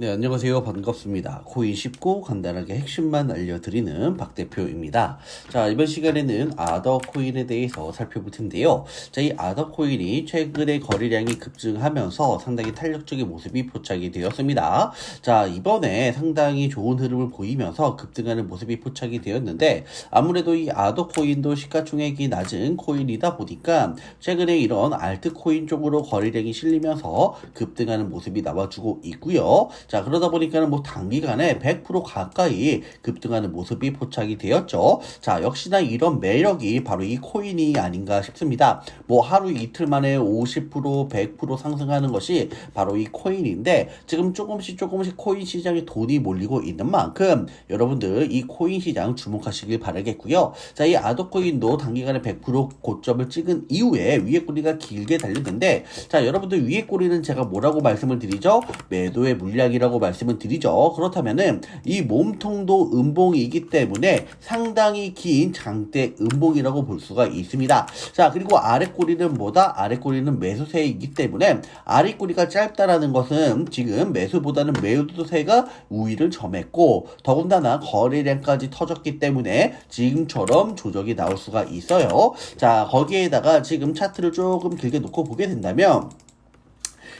네, 안녕하세요. 반갑습니다. 코인 쉽고 간단하게 핵심만 알려드리는 박 대표입니다. 자, 이번 시간에는 아더 코인에 대해서 살펴볼 텐데요. 자, 이 아더 코인이 최근에 거래량이 급증하면서 상당히 탄력적인 모습이 포착이 되었습니다. 자, 이번에 상당히 좋은 흐름을 보이면서 급등하는 모습이 포착이 되었는데 아무래도 이 아더 코인도 시가총액이 낮은 코인이다 보니까 최근에 이런 알트 코인 쪽으로 거래량이 실리면서 급등하는 모습이 나와주고 있고요. 자, 그러다 보니까는 뭐 단기간에 100% 가까이 급등하는 모습이 포착이 되었죠. 자, 역시나 이런 매력이 바로 이 코인이 아닌가 싶습니다. 뭐 하루 이틀 만에 50% 100% 상승하는 것이 바로 이 코인인데 지금 조금씩 조금씩 코인 시장에 돈이 몰리고 있는 만큼 여러분들 이 코인 시장 주목하시길 바라겠고요. 자, 이 아더코인도 단기간에 100% 고점을 찍은 이후에 위에 꼬리가 길게 달렸는데 자, 여러분들 위에 꼬리는 제가 뭐라고 말씀을 드리죠? 매도의 물량이 라고 말씀을 드리죠. 그렇다면은 이 몸통도 음봉이기 때문에 상당히 긴 장대 음봉이라고 볼 수가 있습니다. 자, 그리고 아래 꼬리는 뭐다? 아래 꼬리는 매수세이기 때문에 아래 꼬리가 짧다라는 것은 지금 매수보다는 매도세가 우위를 점했고 더군다나 거래량까지 터졌기 때문에 지금처럼 조정이 나올 수가 있어요. 자, 거기에다가 지금 차트를 조금 길게 놓고 보게 된다면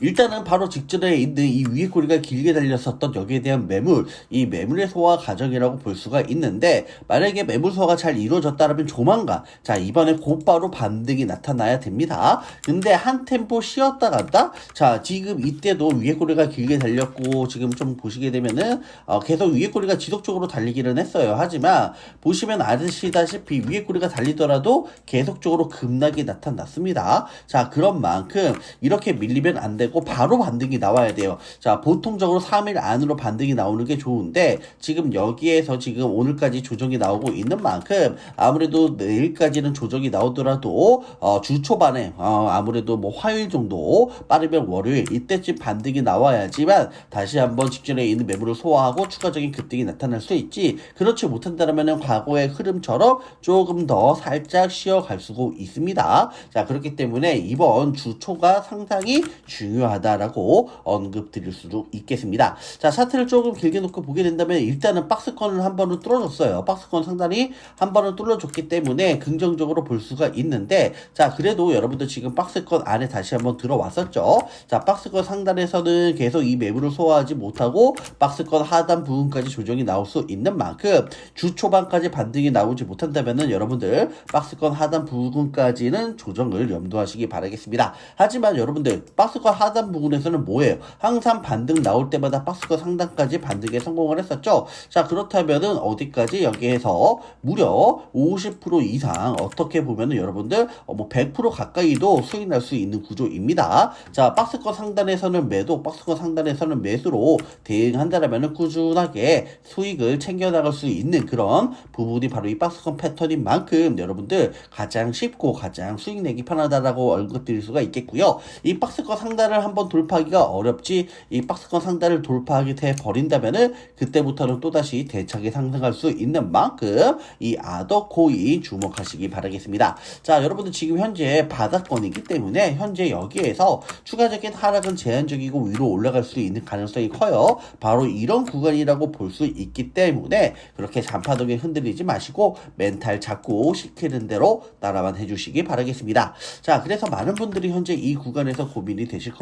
일단은 바로 직전에 있는 이 위에 꼬리가 길게 달렸었던 여기에 대한 매물, 이 매물의 소화 과정이라고 볼 수가 있는데 만약에 매물 소화가 잘 이루어졌다면 조만간 자 이번에 곧바로 반등이 나타나야 됩니다. 근데 한 템포 쉬었다 갔다 자 지금 이때도 위에 꼬리가 길게 달렸고 지금 좀 보시게 되면은 어, 계속 위에 꼬리가 지속적으로 달리기는 했어요. 하지만 보시면 아시다시피 위에 꼬리가 달리더라도 계속적으로 급락이 나타났습니다. 자 그런 만큼 이렇게 밀리면 안 되고 바로 반등이 나와야 돼요. 자, 보통적으로 3일 안으로 반등이 나오는 게 좋은데 지금 여기에서 지금 오늘까지 조정이 나오고 있는 만큼 아무래도 내일까지는 조정이 나오더라도 어, 주 초반에 어, 아무래도 뭐 화요일 정도 빠르면 월요일 이때쯤 반등이 나와야지만 다시 한번 직전에 있는 매물을 소화하고 추가적인 급등이 나타날 수 있지 그렇지 못한다면 과거의 흐름처럼 조금 더 살짝 쉬어갈 수가 있습니다. 자 그렇기 때문에 이번 주 초가 상당히 중요 하다라고 언급 드릴 수도 있겠습니다. 자, 차트를 조금 길게 놓고 보게 된다면 일단은 박스권을 한 번은 뚫어줬어요. 박스권 상단이 한 번은 뚫어줬기 때문에 긍정적으로 볼 수가 있는데 자, 그래도 여러분들 지금 박스권 안에 다시 한번 들어왔었죠. 자, 박스권 상단에서는 계속 이 매물을 소화하지 못하고 박스권 하단 부분까지 조정이 나올 수 있는 만큼 주 초반까지 반등이 나오지 못한다면은 여러분들 박스권 하단 부분까지는 조정을 염두하시기 바라겠습니다. 하지만 여러분들 박스권 하단 부분에서는 뭐예요? 항상 반등 나올 때마다 박스권 상단까지 반등에 성공을 했었죠. 자 그렇다면은 어디까지 여기에서 무려 50% 이상 어떻게 보면은 여러분들 어, 뭐100% 가까이도 수익 날 수 있는 구조입니다. 자 박스권 상단에서는 매도, 박스권 상단에서는 매수로 대응한다라면은 꾸준하게 수익을 챙겨 나갈 수 있는 그런 부분이 바로 이 박스권 패턴인 만큼 여러분들 가장 쉽고 가장 수익 내기 편하다라고 언급드릴 수가 있겠고요. 이 박스권 상단을 한번 돌파하기가 어렵지 이 박스권 상단을 돌파하게 돼 버린다면은 그때부터는 또다시 대차게 상승할 수 있는 만큼 이 아더 코인 주목하시기 바라겠습니다. 자, 여러분들 지금 현재 바닥권이기 때문에 현재 여기에서 추가적인 하락은 제한적이고 위로 올라갈 수 있는 가능성이 커요. 바로 이런 구간이라고 볼 수 있기 때문에 그렇게 잔파동에 흔들리지 마시고 멘탈 잡고 시키는 대로 따라만 해주시기 바라겠습니다. 자, 그래서 많은 분들이 현재 이 구간에서 고민이 되실 겁니다.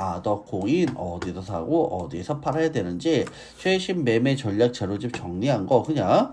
아더 코인 어디서 사고 어디에서 팔아야 되는지 최신 매매 전략 자료집 정리한 거 그냥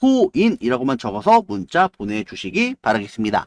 코인이라고만 적어서 문자 보내주시기 바라겠습니다.